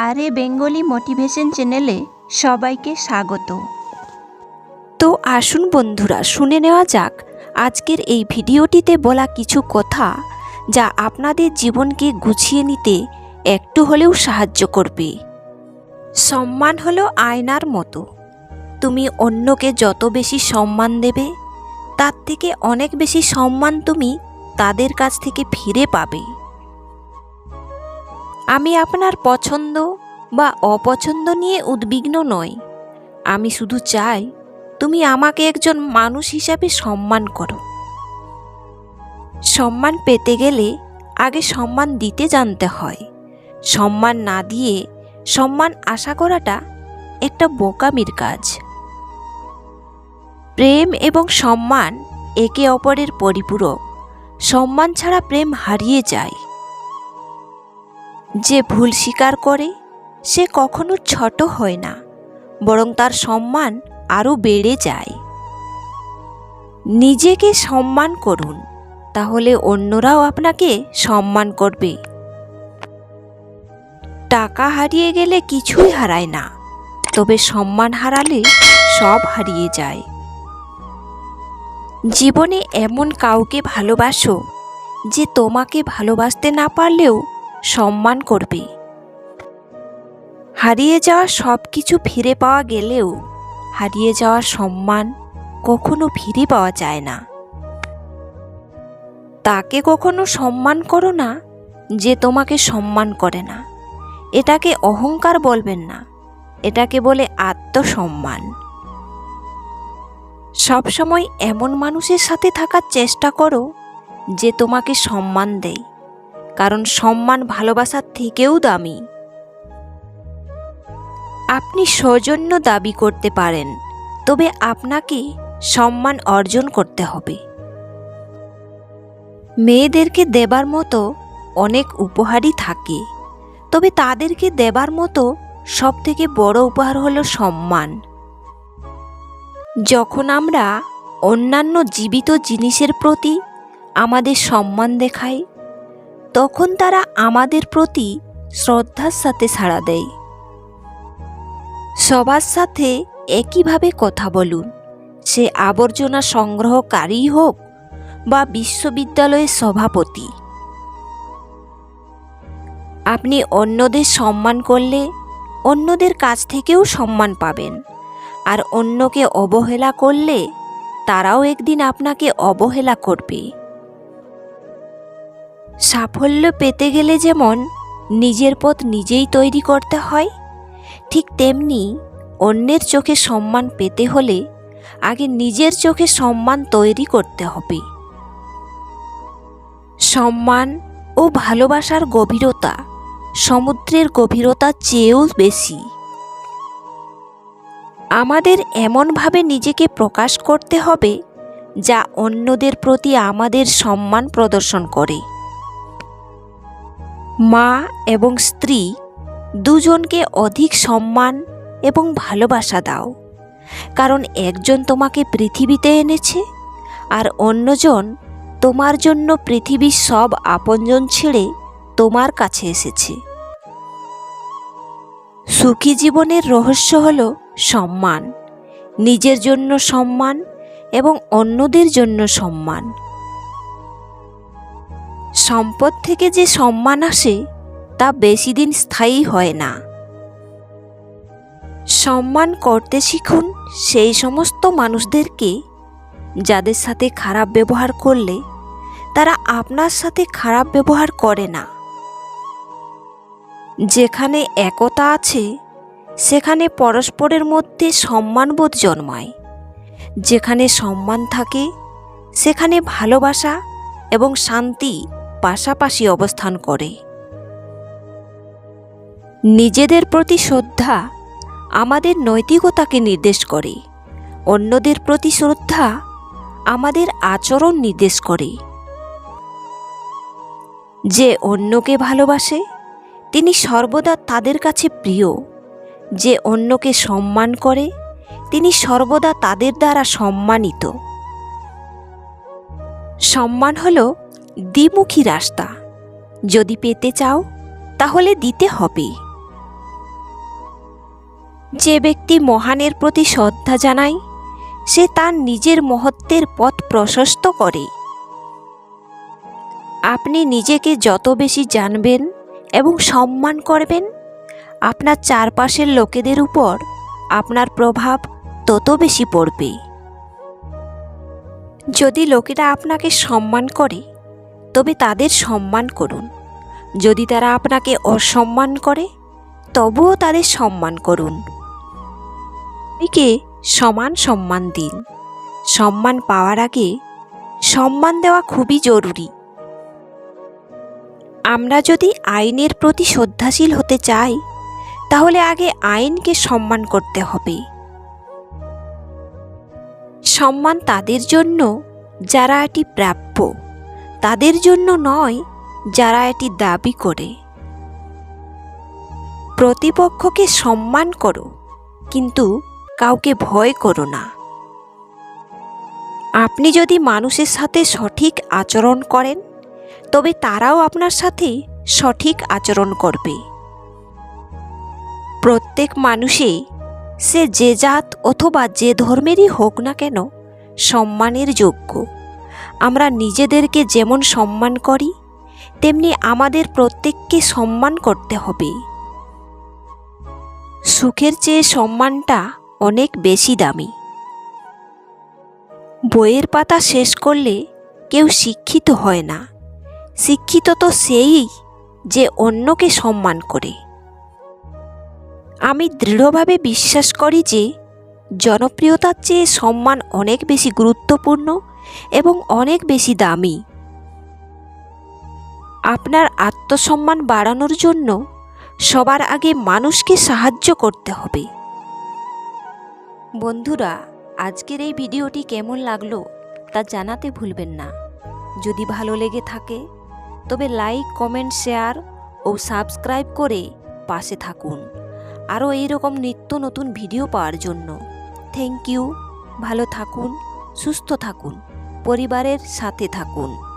আরে Bengali motivation চ্যানেলে সবাইকে স্বাগত। তো আসুন বন্ধুরা, শুনে নেওয়া যাক, আজকের এই ভিডিওটিতে বলা কিছু কথা যা আপনাদের জীবনকে গুছিয়ে নিতে একটু হলেও সাহায্য করবে। সম্মান হলো আয়নার মতো। তুমি অন্যকে যত বেশি সম্মান দেবে, তার থেকে অনেক বেশি সম্মান তুমি তাদের কাছ থেকে ফিরে পাবে। আমি আপনার পছন্দ বা অপছন্দ নিয়ে উদ্বিগ্ন নই। আমি শুধু চাই তুমি আমাকে একজন মানুষ হিসাবে সম্মান করো। সম্মান পেতে গেলে আগে সম্মান দিতে জানতে হয়। সম্মান না দিয়ে সম্মান আশা করাটা একটা বোকামির কাজ। প্রেম এবং সম্মান একে অপরের পরিপূরক। সম্মান ছাড়া প্রেম হারিয়ে যায়। যে ভুল স্বীকার করে, সে কখনো ছোট হয় না, বরং তার সম্মান আরও বেড়ে যায়। নিজেকে সম্মান করুন, তাহলে অন্যরাও আপনাকে সম্মান করবে। টাকা হারিয়ে গেলে কিছুই হারায় না, তবে সম্মান হারালে সব হারিয়ে যায়। জীবনে এমন কাউকে ভালোবাসো, যে তোমাকে ভালোবাসতে না পারলেও সম্মান করবে। হারিয়ে যাওয়া সব কিছু ফিরে পাওয়া গেলেও হারিয়ে যাওয়া সম্মান কখনো ফিরে পাওয়া যায় না। তাকে কখনো সম্মান করো না যে তোমাকে সম্মান করে না। এটাকে অহংকার বলবেন না। এটাকে বলে আত্মসম্মান। সবসময় এমন মানুষের সাথে থাকার চেষ্টা করো যে তোমাকে সম্মান দেয়। কারণ সম্মান ভালোবাসার থেকেও দামি। আপনি সৌজন্য দাবি করতে পারেন, তবে আপনাকে সম্মান অর্জন করতে হবে। মেয়েদেরকে দেবার মতো অনেক উপহারই থাকে, তবে তাদেরকে দেবার মতো সবথেকে বড় উপহার হলো সম্মান। যখন আমরা অন্যান্য জীবিত জিনিসের প্রতি আমাদের সম্মান দেখাই তখন তারা আমাদের প্রতি শ্রদ্ধার সাথে সাড়া দেয়। সবার সাথে একইভাবে কথা বলুন। সে আবর্জনা সংগ্রহকারী হোক বা বিশ্ববিদ্যালয়ের সভাপতি। আপনি অন্যদের সম্মান করলে অন্যদের কাছ থেকেও সম্মান পাবেন। আর অন্যকে অবহেলা করলে তারাও একদিন আপনাকে অবহেলা করবে। সাফল্য পেতে গেলে যেমন নিজের পথ নিজেই তৈরি করতে হয়, ঠিক তেমনি অন্যের চোখে সম্মান পেতে হলে আগে নিজের চোখে সম্মান তৈরি করতে হবে। সম্মান ও ভালোবাসার গভীরতা, সমুদ্রের গভীরতার চেয়েও বেশি। আমাদের এমনভাবে নিজেকে প্রকাশ করতে হবে যা অন্যদের প্রতি আমাদের সম্মান প্রদর্শন করে। মা এবং স্ত্রী দুজনকে অধিক সম্মান এবং ভালোবাসা দাও। কারণ একজন তোমাকে পৃথিবীতে এনেছে আর অন্যজন তোমার জন্য পৃথিবীর সব আপনজন ছেড়ে তোমার কাছে এসেছে। সুখী জীবনের রহস্য হল সম্মান। নিজের জন্য সম্মান এবং অন্যদের জন্য সম্মান। সম্পদ থেকে যে সম্মান আসে, তা বেশি দিন স্থায়ী হয় না। সম্মান করতে শিখুন সেই সমস্ত মানুষদেরকে, যাদের সাথে খারাপ ব্যবহার করলে তারা আপনার সাথে খারাপ ব্যবহার করে না। যেখানে একতা আছে, সেখানে পরস্পরের মধ্যে সম্মানবোধ জন্মায়। যেখানে সম্মান থাকে, সেখানে ভালোবাসা এবং শান্তি পাশাপাশি অবস্থান করে। নিজেদের প্রতি শ্রদ্ধা আমাদের নৈতিকতাকে নির্দেশ করে। অন্যদের প্রতি শ্রদ্ধা আমাদের আচরণ নির্দেশ করে। যে অন্যকে ভালোবাসে, তিনি সর্বদা তাদের কাছে প্রিয়। যে অন্যকে সম্মান করে, তিনি সর্বদা তাদের দ্বারা সম্মানিত। সম্মান হল দ্বিমুখী রাস্তা। যদি পেতে চাও, তাহলে দিতে হবে। যে ব্যক্তি মহানের প্রতি শ্রদ্ধা জানায়, সে তার নিজের মহত্বের পথ প্রশস্ত করে। আপনি নিজেকে যত বেশি জানবেন এবং সম্মান করবেন, আপনার চারপাশের লোকেদের উপর আপনার প্রভাব তত বেশি পড়বে। যদি লোকেরা আপনাকে সম্মান করে তবে তাদের সম্মান করুন। যদি তারা আপনাকে অসম্মান করে, তবুও তাদের সম্মান করুন। সবাইকে সমান সম্মান দিন। সম্মান পাওয়ার আগে সম্মান দেওয়া খুবই জরুরি। আমরা যদি আইনের প্রতি শ্রদ্ধাশীল হতে চাই, তাহলে আগে আইনকে সম্মান করতে হবে। সম্মান তাদের জন্য যারা এটি প্রাপ্য। তাদের জন্য নয়, যারা এটি দাবি করে। প্রতিপক্ষকে সম্মান করো, কিন্তু কাউকে ভয় করো না। আপনি যদি মানুষের সাথে সঠিক আচরণ করেন, তবে তারাও আপনার সাথে সঠিক আচরণ করবে। প্রত্যেক মানুষে, সে যে জাত অথবা যে ধর্মেরই হোক না কেন, সম্মানের যোগ্য। আমরা নিজেদেরকে যেমন সম্মান করি, তেমনি আমাদের প্রত্যেককে সম্মান করতে হবে। সুখের চেয়ে সম্মানটা অনেক বেশি দামি। বইয়ের পাতা শেষ করলে কেউ শিক্ষিত হয় না। শিক্ষিত তো সেই যে অন্যকে সম্মান করে। আমি দৃঢ়ভাবে বিশ্বাস করি যে, জনপ্রিয়তার চেয়ে সম্মান অনেক বেশি গুরুত্বপূর্ণ এবং অনেক বেশি দামি। আপনার আত্মসম্মান বাড়ানোর জন্য সবার আগে মানুষকে সাহায্য করতে হবে। বন্ধুরা, আজকের এই ভিডিওটি কেমন লাগল তা জানাতে ভুলবেন না। যদি ভালো লেগে থাকে, তবে লাইক, কমেন্ট, শেয়ার ও সাবস্ক্রাইব করে পাশে থাকুন। আরও এইরকম নিত্য নতুন ভিডিও পাওয়ার জন্য। থ্যাংক ইউ, ভালো থাকুন, সুস্থ থাকুন। পরিবারের সাথে থাকুন।